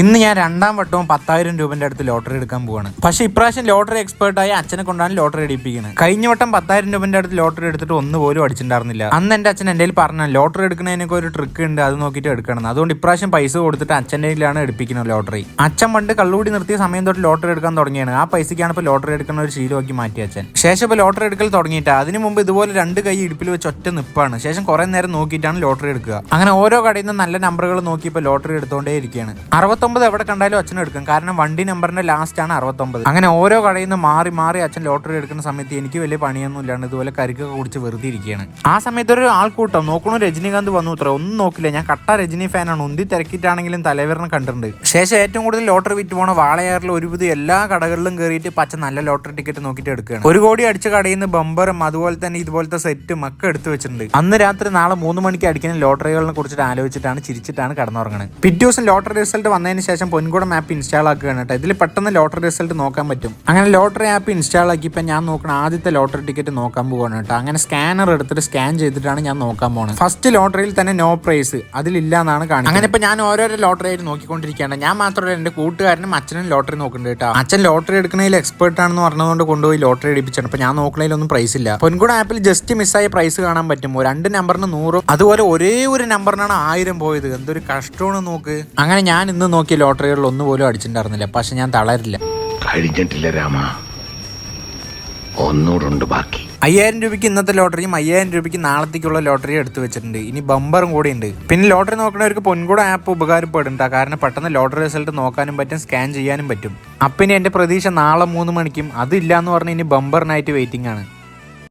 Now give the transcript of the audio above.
ഇന്ന് ഞാൻ രണ്ടാം വട്ടവും പത്തായിരം രൂപന്റെ അടുത്ത് ലോട്ടറി എടുക്കാൻ പോവാണ്. പക്ഷെ ഇപ്രാവശ്യം ലോട്ടറി എക്സ്പേർട്ടായ അച്ഛനെ കൊണ്ടാണ് ലോട്ടറി അടിപ്പിക്കുന്നത്. കഴിഞ്ഞ വട്ടം പത്തായിരം രൂപന്റെ അടുത്ത് ലോട്ടറി എടുത്തിട്ട് ഒന്ന് പോലും അടിച്ചിട്ടുണ്ടായിരുന്നില്ല. അന്ന് എന്റെ അച്ഛൻ എന്റെ പറഞ്ഞു ലോട്ടറി എടുക്കുന്നതിനൊക്കെ ഒരു ട്രിക്ക് ഉണ്ട് അത് നോക്കിയിട്ട് എടുക്കണം. അതുകൊണ്ട് ഇപ്രാവശ്യം പൈസ കൊടുത്തിട്ട് അച്ഛന്റെ കയ്യിലാണ് എടുപ്പിക്കുന്നത് ലോട്ടറി. അച്ഛൻ പണ്ട് കള്ളുകൂടി നിർത്തിയ സമയം തൊട്ട് ലോട്ടറി എടുക്കാൻ തുടങ്ങിയാണ്. ആ പൈസയ്ക്കാണ് ഇപ്പോൾ ലോട്ടറി എടുക്കുന്ന ഒരു ശീലമാക്കി മാറ്റി അച്ഛൻ. ശേഷം ഇപ്പോൾ ലോട്ടറി എടുക്കൽ തുടങ്ങിയിട്ട് അതിന് മുമ്പ് ഇതുപോലെ രണ്ട് കൈ ഇടുപ്പിൽ വെച്ച് ഒറ്റ നിപ്പാണ്. ശേഷം കുറെ നേരം നോക്കിയിട്ടാണ് ലോട്ടറി എടുക്കുക. അങ്ങനെ ഓരോ കടയിൽ നിന്ന് നല്ല നമ്പറുകൾ നോക്കി ഇപ്പോൾ ലോട്ടറി എടുത്തുകൊണ്ടേ ഇരിക്കുകയാണ്. അറുപത്തൊമ്പത് എവിടെ കണ്ടാലും അച്ഛൻ എടുക്കും. കാരണം വണ്ടി നമ്പറിന്റെ ലാസ്റ്റ് ആണ് അറുപത്തൊമ്പത്. അങ്ങനെ ഓരോ കടയിൽ നിന്ന് മാറി മാറി അച്ഛൻ ലോട്ടറി എടുക്കുന്ന സമയത്ത് എനിക്ക് വലിയ പണിയൊന്നും ഇല്ലാണ്ട് ഇതുപോലെ കരിക്കൊക്കെ കുടിച്ച് വെറുതെ ഇരിക്കുകയാണ്. ആ സമയത്ത് ഒരു ആൾക്കൂട്ടം നോക്കണു രജനീകാന്ത് വന്നു ഇത്ര ഒന്നും നോക്കില്ല. ഞാൻ കട്ട രജനി ഫാനാണ് ഉന്തി തിരക്കിയിട്ടാണെങ്കിലും തലവരണം കണ്ടിട്ടുണ്ട്. ശേഷം ഏറ്റവും കൂടുതൽ ലോട്ടറി വിറ്റ് പോണ വാളയാറിൽ ഒരുവിധം എല്ലാ കടകളിലും കയറിയിട്ട് പച്ച നല്ല ലോട്ടറി ടിക്കറ്റ് നോക്കിയിട്ട് എടുക്കുകയാണ്. ഒരു കോടി അടിച്ച കടയിൽ നിന്ന് ബമ്പറും അതുപോലെ തന്നെ ഇതുപോലത്തെ സെറ്റും ഒക്കെ എടുത്തു വെച്ചിട്ടുണ്ട്. അന്ന് രാത്രി നാളെ മൂന്ന് മണിക്ക് അടിക്കുന്ന ലോട്ടറികളെ കുറിച്ചിട്ട് ആലോചിച്ചിട്ടാണ് ചിരിച്ചിട്ടാണ് കടന്നുറങ്ങുന്നത് പിറ്റേ ദിവസം ലോട്ടറി റിസൾട്ട് വന്നതിന് ശേഷം പൊൻകുടം ആപ്പ് ഇൻസ്റ്റാൾ ആക്കുകയാണ് കേട്ടോ. ഇതിൽ പെട്ടെന്ന് ലോട്ടറി റിസൾട്ട് നോക്കാൻ പറ്റും. അങ്ങനെ ലോട്ടറി ആപ്പ് ഇൻസ്റ്റാൾ ആക്കി ആക്കിയപ്പോൾ ഞാൻ നോക്കണ ആദ്യത്തെ ലോട്ടറി ടിക്കറ്റ് നോക്കാൻ പോവാണ് കേട്ടോ. അങ്ങനെ സ്കാനർ എടുത്തിട്ട് സ്കാൻ ചെയ്തിട്ടാണ് ഞാൻ നോക്കാൻ പോകുന്നത് ഫസ്റ്റ് ലോട്ടറിയിൽ തന്നെ നോ പ്രൈസ് അതിലില്ല എന്നാണ് കാണിക്കുന്നത്. അങ്ങനെ ഇപ്പൊ ഞാൻ ഓരോരോ ലോട്ടറി ആയിട്ട് നോക്കിക്കൊണ്ടിരിക്കുകയാണ്. ഞാൻ മാത്രമല്ല എന്റെ കൂട്ടുകാരനും അച്ഛനും ലോട്ടറി നോക്കുന്നുണ്ട് കേട്ടോ. അച്ഛൻ ലോട്ടറി എടുക്കുന്നതിൽ എക്സ്പേർട്ട് ആണെന്ന് പറഞ്ഞതുകൊണ്ട് കൊണ്ടുപോയി ലോട്ടറി എടുപ്പിച്ചാണ് അപ്പം ഞാൻ നോക്കണതിലൊന്നും പ്രൈസ് ഇല്ല. പൊൻകുട ആപ്പിൽ ജസ്റ്റ് മിസ്സായ പ്രൈസ് കാണാൻ പറ്റും രണ്ട് നമ്പറിന് നൂറും. അതുപോലെ ഒരേ ഒരു നമ്പറിനാണ് ആയിരം പോയത്. എന്തൊരു കഷ്ടമാണ് നോക്ക്. അങ്ങനെ ഞാൻ ഇന്ന് നോക്കിയ ലോട്ടറികളിൽ ഒന്നും പോലും അടിച്ചിട്ടുണ്ടായിരുന്നില്ല. പക്ഷെ ഞാൻ തളരില്ല. കഴിഞ്ഞിട്ടില്ല രാമ. ഒന്നുകൂടുണ്ട് ബാക്കി. അയ്യായിരം രൂപയ്ക്ക് ഇന്നത്തെ ലോട്ടറിയും അയ്യായിരം രൂപയ്ക്ക് നാളത്തേക്കുള്ള ലോട്ടറിയും എടുത്തു വെച്ചിട്ടുണ്ട്. ഇനി ബമ്പറും കൂടി ഉണ്ട്. പിന്നെ ലോട്ടറി നോക്കുന്നവർക്ക് പൊൻകൂട ആപ്പ് ഉപകാരപ്പെടുന്നുണ്ട് കാരണം പെട്ടെന്ന് ലോട്ടറി റിസൾട്ട് നോക്കാനും പറ്റും സ്കാൻ ചെയ്യാനും പറ്റും. അപ്പം ഇനി എന്റെ പ്രതീക്ഷ നാളെ മൂന്ന് മണിക്കും. അതില്ല എന്ന് പറഞ്ഞ് ഇനി ബമ്പറിനായിട്ട് വെയിറ്റിംഗ് ആണ്.